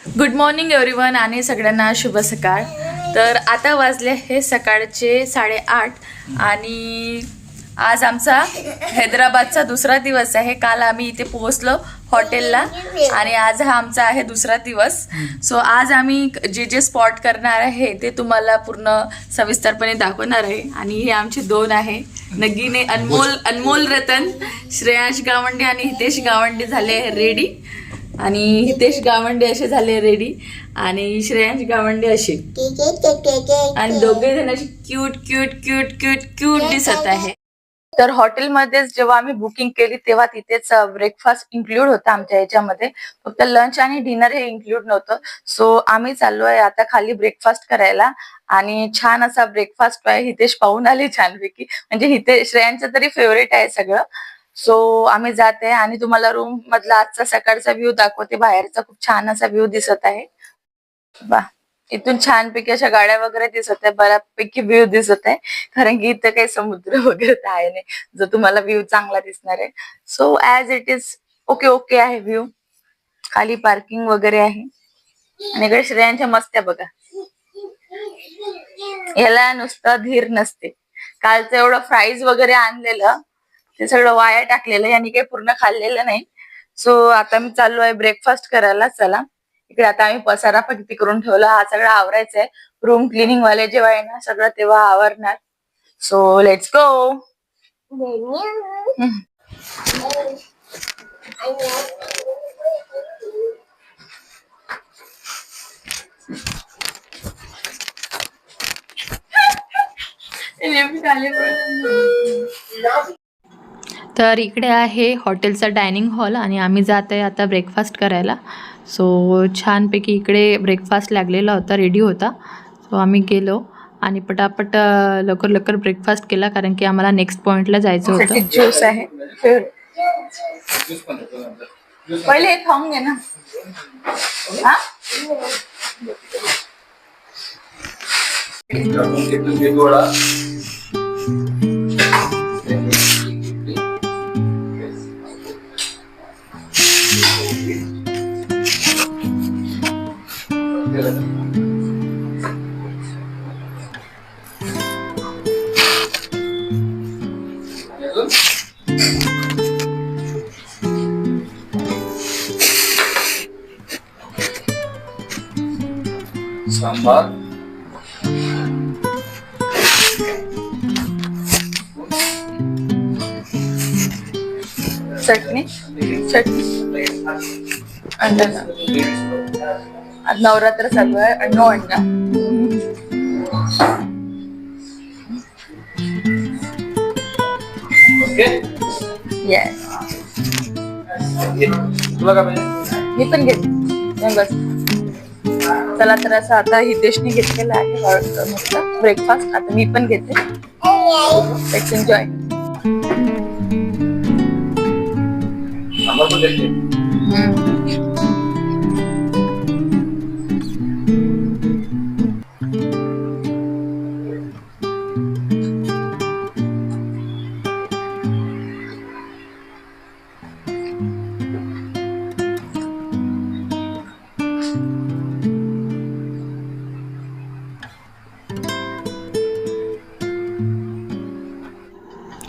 Good morning everyone आणि सगळ्यांना शुभ सकाळ. तर आता वाजले हे सकाळचे साडेआठ आणि आज आमचा हैदराबादचा दुसरा दिवस आहे. काल आम्ही इथे पोहोचलो हॉटेलला आणि आज हा आमचा आहे दुसरा दिवस. सो आज आम्ही जे जे स्पॉट करणार आहे ते तुम्हाला पूर्ण सविस्तरपणे दाखवणार आहे. आणि हे आमचे दोन आहे. नगीने अनमोल अनमोल रतन श्रेयांश गावंडे आणि हितेश गावंडे झाले रेडी आणि हितेश गावंडे असे झाले रेडी आणि श्रेयांश गावंडे असे. आणि दोघे जण असे cute cute cute cute cute दिसत आहे. तर हॉटेलमध्येच जेव्हा आम्ही बुकिंग केली तेव्हा तिथेच ब्रेकफास्ट इन्क्लूड होता आमच्या याच्यामध्ये. फक्त लंच आणि डिनर हे इन्क्लूड नव्हतं. सो आम्ही चाललोय आता खाली ब्रेकफास्ट करायला. आणि छान असा ब्रेकफास्ट आहे हितेश पाहून आले छानपैकी. म्हणजे हितेश श्रेयांचं तरी फेवरेट आहे सगळं. सो आम्ही जाते आणि तुम्हाला रूम मधला आजचा सकाळचा व्ह्यू दाखवते. बाहेरचा खूप छान असा व्ह्यू दिसत आहे. वा इथून छानपैकी अशा गाड्या वगैरे दिसत आहे. बऱ्यापैकी व्ह्यू दिसत आहे. कारण की इथं काही समुद्र वगैरे आहे नाही. जो तुम्हाला व्ह्यू चांगला दिसणार आहे. So as it is okay okay आहे व्ह्यू खाली पार्किंग वगैरे आहे. आणि इकडे श्रेयांच्या मस्त्या बघा. याला नुसतं धीर नसते. कालचं एवढं फ्राईज वगैरे आणलेलं ते सगळं वाया टाकलेलं यांनी काही पूर्ण खाल्लेलं नाही. सो आता मी चाललो आहे ब्रेकफास्ट करायला चला. इकडे आता आम्ही पसारा पण करून ठेवला हा सगळा आवरायचा आहे रूम क्लिनिंग वाले जेव्हा येणार सगळं तेव्हा आवरणार. सो लेट्स गो तर इकडे आहे हॉटेलचा डायनिंग हॉल आणि आम्ही जात आहे आता ब्रेकफास्ट करायला. सो छानपैकी इकडे ब्रेकफास्ट लागलेला होता रेडी होता. सो आम्ही गेलो आणि पटापट लवकर लवकर ब्रेकफास्ट केला कारण की आम्हाला नेक्स्ट पॉइंटला जायचं होतं. ज्यूस आहे. पहिले खाऊन घे ना. हा? सांबार चटणी चटणी अंडा. आज नवरात्र चालू आहे अंडा. ओके. येस तुला काय मी पण घेते. बस. चला तर असं आता हितेशने घेतलेलं आहे मस्त ब्रेकफास्ट आता मी पण घेते. एन्जॉय सांबार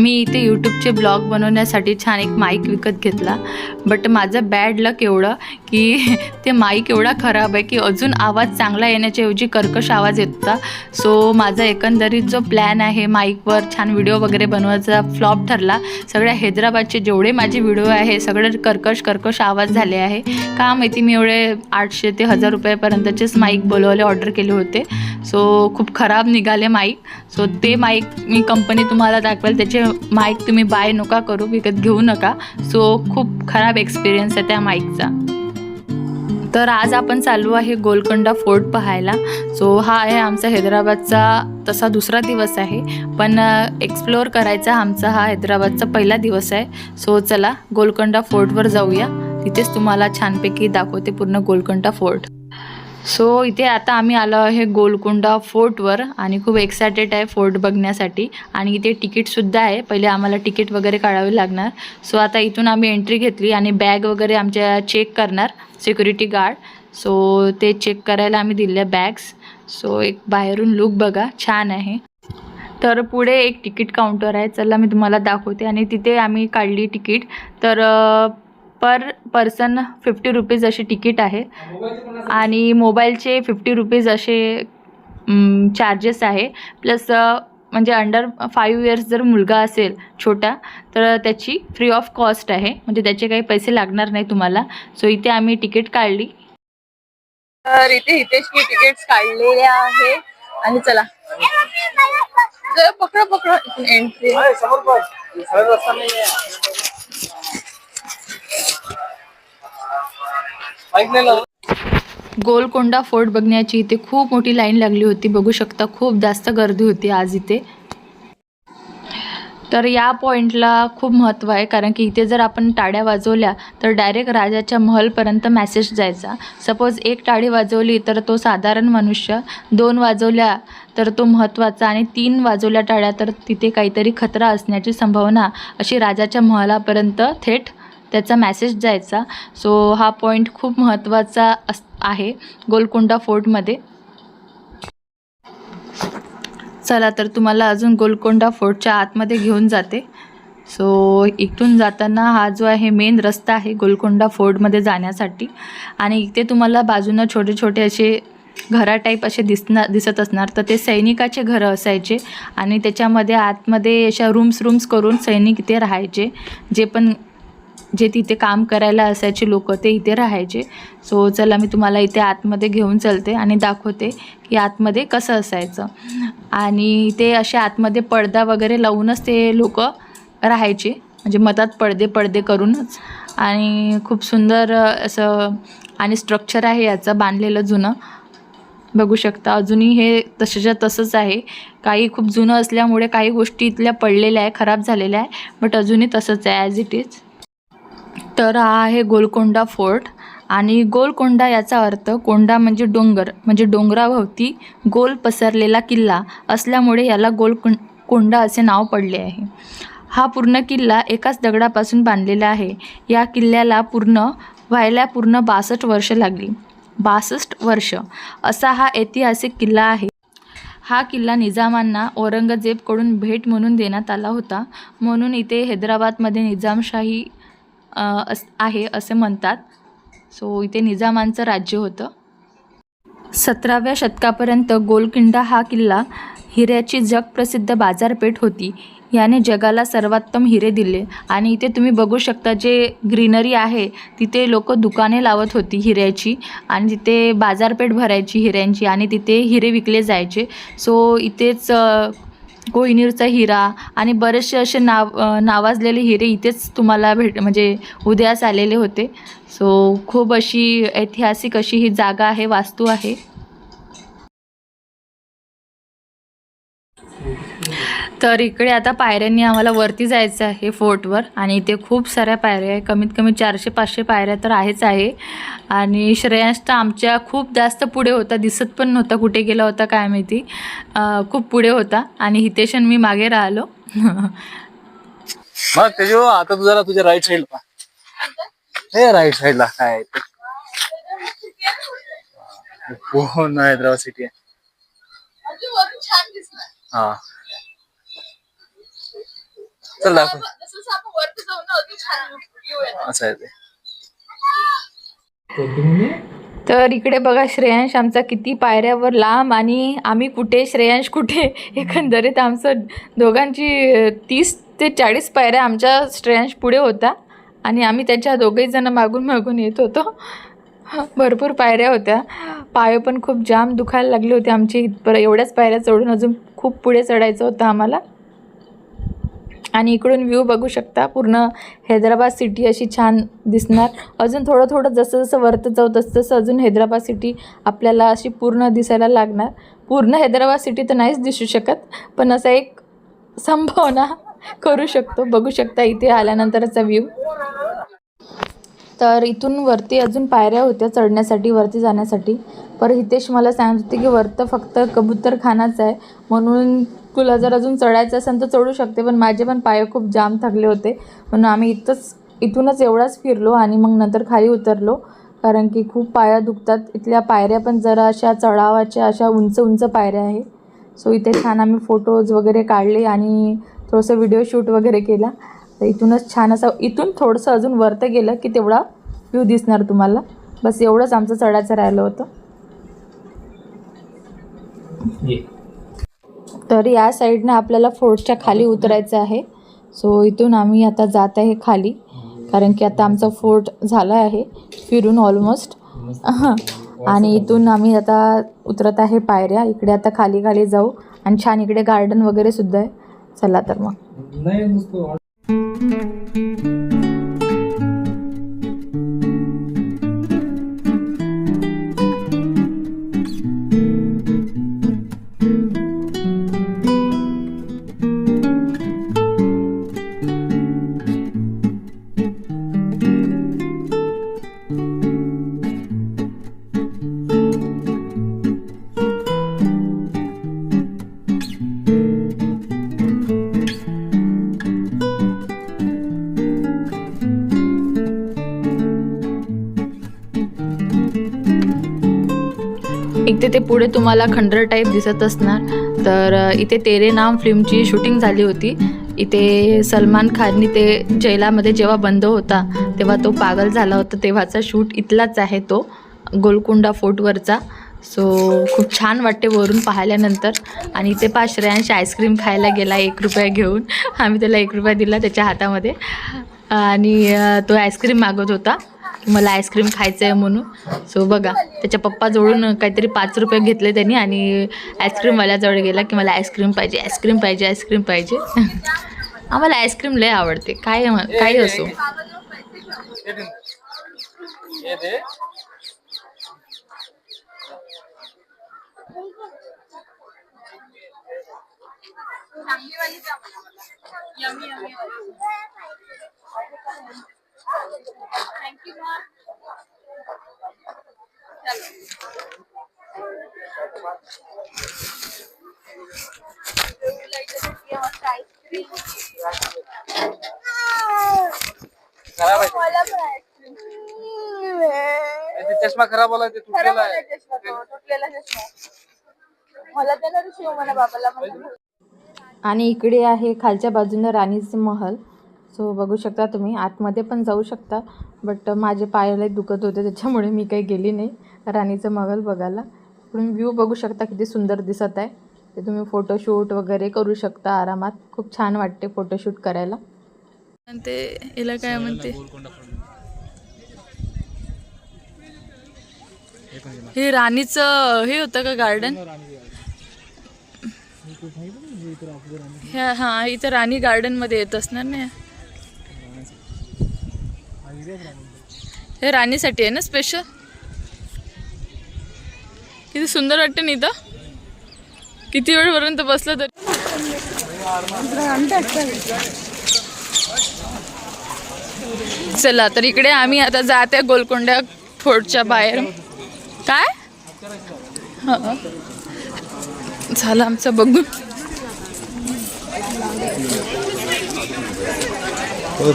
मी इथे यूट्यूबचे ब्लॉग बनवण्यासाठी छान एक माईक विकत घेतला. बट माझं बॅड लक एवढं की ते माईक एवढा खराब आहे की अजून आवाज चांगला येण्याच्या ऐवजी कर्कश आवाज येत होता. सो माझा एकंदरीत जो प्लॅन आहे माईकवर छान व्हिडिओ वगैरे बनवायचा फ्लॉप ठरला. सगळ्या हैदराबादचे जेवढे माझे व्हिडिओ आहे सगळे कर्कश कर्कश आवाज झाले आहे. का माहिती मी एवढे आठशे ते हजार रुपयापर्यंतचेच माईक बोलवले ऑर्डर केले होते. सो खूप खराब निघाले माईक सो ते माईक मी कंपनी तुम्हाला दाखवेल त्याचे माईक तुम्ही बाय नका करू विकत घेऊ नका. सो खूप खराब एक्सपिरियन्स आहे त्या माईकचा तर आज आपण चालू आहे गोलकोंडा फोर्ट पाहायला. सो हा आहे आमचा हैदराबादचा तसा दुसरा दिवस आहे. पण एक्सप्लोअर करायचा आमचा हा हैदराबादचा पहिला दिवस आहे. सो चला गोलकोंडा फोर्टवर जाऊया. तिथेच तुम्हाला छानपैकी दाखवते पूर्ण गोलकोंडा फोर्ट सो इथे आता आम्ही आलो आहे गोलकुंडा फोर्टवर आणि खूप एक्सायटेड आहे फोर्ट बघण्यासाठी. आणि इथे तिकीटसुद्धा आहे. पहिले आम्हाला तिकीट वगैरे काढावे लागणार. सो आता इथून आम्ही एंट्री घेतली आणि बॅग वगैरे आमच्या चेक करणार सिक्युरिटी गार्ड सो ते चेक करायला आम्ही दिल्या बॅग्स सो एक बाहेरून लुक बघा. छान आहे. तर पुढे एक तिकीट काउंटर आहे. चला मी तुम्हाला दाखवते. आणि तिथे आम्ही काढली तिकीट. तर पर पर्सन फिफ्टी रुपीज अशी तिकीट आहे. आणि मोबाईलचे फिफ्टी रुपीज असे चार्जेस आहे. प्लस म्हणजे अंडर फाईव्ह इयर्स जर मुलगा असेल छोटा तर त्याची फ्री ऑफ कॉस्ट आहे. म्हणजे त्याचे काही पैसे लागणार नाही तुम्हाला. सो इथे आम्ही तिकीट काढली. तर इथे हितेशनी तिकीट्स काढलेले आहे. आणि चला. पकडा पकडा. एंट्री गोलकोंडा फोर्ट बघण्याची इथे खूप मोठी लाईन लागली होती. बघू शकता खूप जास्त गर्दी होती आज इथे. तर या पॉईंटला खूप महत्त्व आहे कारण की इथे जर आपण टाळ्या वाजवल्या तर डायरेक्ट राजाच्या महलपर्यंत मॅसेज जायचा. सपोज एक टाळी वाजवली तर तो साधारण मनुष्य दोन वाजवल्या तर तो महत्त्वाचा आणि तीन वाजवल्या टाळ्या तर तिथे काहीतरी खतरा असण्याची संभावना अशी राजाच्या महलापर्यंत थेट त्याचा मॅसेज जायचा सो हा पॉईंट खूप महत्त्वाचा अस आहे गोलकोंडा फोर्टमध्ये. चला तर तुम्हाला अजून गोलकोंडा फोर्टच्या आतमध्ये घेऊन जाते. सो इथून जाताना हा जो आहे मेन रस्ता आहे गोलकोंडा फोर्टमध्ये जाण्यासाठी. आणि इथे तुम्हाला बाजूनं छोटे छोटे असे घरा टाईप असे दिसणार दिसत असणार. तर ते सैनिकाचे घरं असायचे. आणि त्याच्यामध्ये आतमध्ये अशा रूम्स रूम्स करून सैनिक इथे राहायचे. जे पण जे तिथे काम करायला असायचे लोक ते इथे राहायचे. सो चला मी तुम्हाला इथे आतमध्ये घेऊन चलते आणि दाखवते की आतमध्ये कसं असायचं. आणि ते असे आतमध्ये पडदा वगैरे लावूनच ते लोक राहायचे. म्हणजे मतात पडदे पडदे करूनच. आणि खूप सुंदर असं आणि स्ट्रक्चर आहे याचं बांधलेलं जुनं. बघू शकता अजूनही हे तशाच्या तसंच आहे. काही खूप जुनं असल्यामुळे काही गोष्टी इथल्या पडलेल्या आहे खराब झालेल्या आहे बट अजूनही तसंच आहे ॲज इट इज तर हा आहे गोलकोंडा फोर्ट. आणि गोलकोंडा याचा अर्थ कोंडा म्हणजे डोंगर म्हणजे डोंगराभोवती गोल पसरलेला किल्ला असल्यामुळे याला गोल कोंडा असे नाव पडले आहे. हा पूर्ण किल्ला एकाच दगडापासून बांधलेला आहे. या किल्ल्याला पूर्ण व्हायला पूर्ण बासष्ट वर्ष लागली. बासष्ट वर्ष. असा हा ऐतिहासिक किल्ला आहे. हा किल्ला निजामांना औरंगजेबकडून भेट म्हणून देण्यात आला होता. म्हणून इथे हैदराबादमध्ये निजामशाही अस आहे असे म्हणतात. सो इथे निजामांचं राज्य होतं. सतराव्या शतकापर्यंत गोलकिंडा हा किल्ला हिऱ्याची जगप्रसिद्ध बाजारपेठ होती. याने जगाला सर्वोत्तम हिरे दिले. आणि इथे तुम्ही बघू शकता जे ग्रीनरी आहे तिथे लोक दुकाने लावत होती हिऱ्याची आणि तिथे बाजारपेठ भरायची हिऱ्यांची आणि तिथे हिरे विकले जायचे. सो इथेच कोहिनूरचा हिरा आणि बरेचसे असे नाव नावाजलेले हिरे इथेच तुम्हाला भेट म्हणजे उदयास आलेले होते. सो खूप अशी ऐतिहासिक अशी ही जागा आहे वास्तू आहे. तर इकडे आता पायऱ्यांनी आम्हाला वरती जायचं आहे फोर्टवर आणि इथे खूप साऱ्या पायऱ्या आहे. कमीत कमी चारशे पाचशे पायऱ्या तर आहेच आहे. आणि श्रेयांश तर आमच्या खूप जास्त पुढे होता दिसत पण नव्हता कुठे गेला होता काय माहिती. खूप पुढे होता आणि हितेश आणि मी मागे राहिलो. मग तेजो आता तू जरा तुझ्या राईट साईडला हे राईट साईडला काय आहे ते. पूर्ण हैदराबाद सिटी आहे? हा. चल दाखव. असं आहे ते. तर इकडे बघा श्रेयांश आमचा किती पायऱ्यावर लांब आणि आम्ही कुठे? श्रेयांश कुठे? एकंदरीत आमचं दोघांची तीस ते चाळीस पायऱ्या आमच्या श्रेयांश पुढे होता. आणि आम्ही त्याच्या दोघेही जण मागून मागून येत होतो. भरपूर पायऱ्या होत्या. पाय पण खूप जाम दुखायला लागले होते आमचे. इथपर एवढ्याच पायऱ्या चढून अजून खूप पुढे चढायचं होतं आम्हाला. आणि इकडून व्ह्यू बघू शकता. पूर्ण हैदराबाद सिटी अशी छान दिसणार. अजून थोडं थोडं जसं जसं वरतं जाऊ तसं तसं अजून हैदराबाद सिटी आपल्याला अशी पूर्ण दिसायला लागणार. पूर्ण हैदराबाद सिटी तर नाहीच दिसू शकत पण असा एक संभावना करू शकतो. बघू शकता इथे आल्यानंतरचा व्ह्यू तर इथून वरती अजून पायऱ्या होत्या चढण्यासाठी वरती जाण्यासाठी. पर हितेश मला सांगत होते की वरतं फक्त कबूतरखानाच आहे. म्हणून तुला जर अजून चढायचं असेल तर चढू शकते पण माझे पण पाय खूप जाम थकले होते. म्हणून आम्ही इथंच इथूनच एवढाच फिरलो आणि मग नंतर खाली उतरलो. कारण की खूप पाया दुखतात. इथल्या पायऱ्या पण जरा अशा चढावाच्या अशा उंच उंच पायऱ्या आहे. सो इथे छान आम्ही फोटोज वगैरे काढले आणि थोडंसं व्हिडिओ शूट वगैरे केला. तर इथूनच छान असं इथून थोडंसं अजून वरतं गेलं की तेवढा व्ह्यू दिसणार तुम्हाला. बस एवढंच आमचं चढायचं राहिलं होतं. तर या साईडनं आपल्याला फोर्टच्या खाली उतरायचं आहे. सो इथून आम्ही आता जात आहे खाली. कारण की आता आमचा फोर्ट झाला आहे फिरून ऑलमोस्ट आणि इथून आम्ही आता उतरत आहे पायऱ्या. इकडे आता खाली खाली जाऊ. आणि छान इकडे गार्डन वगैरे सुद्धा आहे. चला तर मग. इथे ते पुढे तुम्हाला खंडर टाईप दिसत असणार. तर इथे तेरे नाम फिल्मची शूटिंग झाली होती. इथे सलमान खाननी ते जैलामध्ये जेव्हा बंद होता तेव्हा तो पागल झाला होता. तेव्हाचा शूट इथलाच आहे तो गोलकुंडा फोर्टवरचा सो खूप छान वाटते वरून पाहिल्यानंतर. आणि इथे पा श्रेयांश आईस्क्रीम खायला गेला एक रुपया घेऊन. आम्ही त्याला एक रुपया दिला त्याच्या हातामध्ये. आणि तो आईस्क्रीम मागत होता. मला आईस्क्रीम खायचं आहे म्हणून. सो बघा त्याच्या पप्पाजवळून काहीतरी पाच रुपये घेतले त्यांनी आणि आईस्क्रीमवाल्याजवळ गेला की मला आईस्क्रीम पाहिजे आईस्क्रीम पाहिजे आईस्क्रीम पाहिजे. आम्हाला आईस्क्रीम लय आवडते. काय काही असो. खराब आहे ते. चष्मा खराब आला ते तुटलेला आहे. आणि इकडे आहे खालच्या बाजूनं राणीचं महल. सो बघू शकता तुम्ही आतमध्ये पण जाऊ शकता. बट माझे पायाला दुखत होते त्याच्यामुळे मी काही गेली नाही. राणीचं महल बघायला. तुम्ही व्ह्यू बघू शकता किती सुंदर दिसत आहे. ते तुम्ही फोटोशूट वगैरे करू शकता आरामात. खूप छान वाटते फोटोशूट करायला. ते याला काय म्हणते? हे राणीचं हे होतं का गार्डन ह्या हा इथं राणी गार्डनमध्ये येत असणार ना हे राणीसाठी आहे ना स्पेशल किती सुंदर वाटतं नाही तर किती वेळपर्यंत बसलं तरी. चला तर इकडे आम्ही आता जात आहे गोलकोंड्या फोर्टच्या बाहेर. काय? झालं आमचं बघून हो,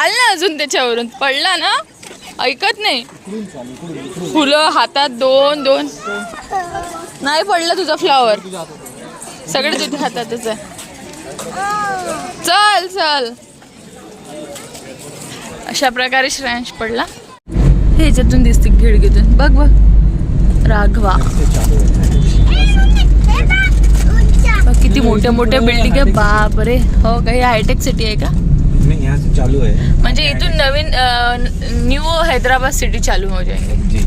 चाल ना अजून त्याच्यावरून. पडला ना? ऐकत नाही. फुलं हातात दोन दोन. नाही पडलं तुझा फ्लॉवर सगळे तुझ्या हातातच आहे. चल चल. अशा प्रकारे श्रेयांश पडला. हे ह्याच्यातून दिसते खिडकीतून बघ बघ. राघवा. बघ, किती मोठ्या मोठ्या बिल्डिंग आहे. बाप रे हो काही हायटेक सिटी आहे का? चालू है म्हणजे इथून नवीन न्यू हैदराबाद सिटी चालू हो जाएंगे जी.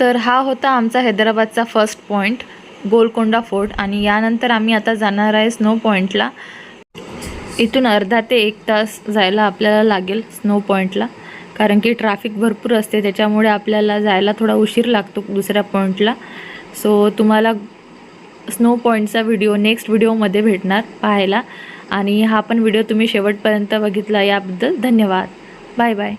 तर हा होता आमचा हैदराबादचा फर्स्ट पॉईंट गोलकोंडा फोर्ट आणि यानंतर आम्ही आता जाणार आहे स्नो पॉईंटला इथून अर्धा ते एक तास जायला आपल्याला लागेल स्नो पॉईंटला कारण की ट्रॅफिक भरपूर असते त्याच्यामुळे आपल्याला जायला थोडा उशीर लागतो दुसऱ्या पॉईंटला सो तुम्हाला स्नो पॉईंटचा व्हिडिओ नेक्स्ट व्हिडिओमध्ये भेटणार पाहायला. आणि हा पण व्हिडिओ तुम्ही शेवटपर्यंत बघितला याबद्दल धन्यवाद. Bye bye.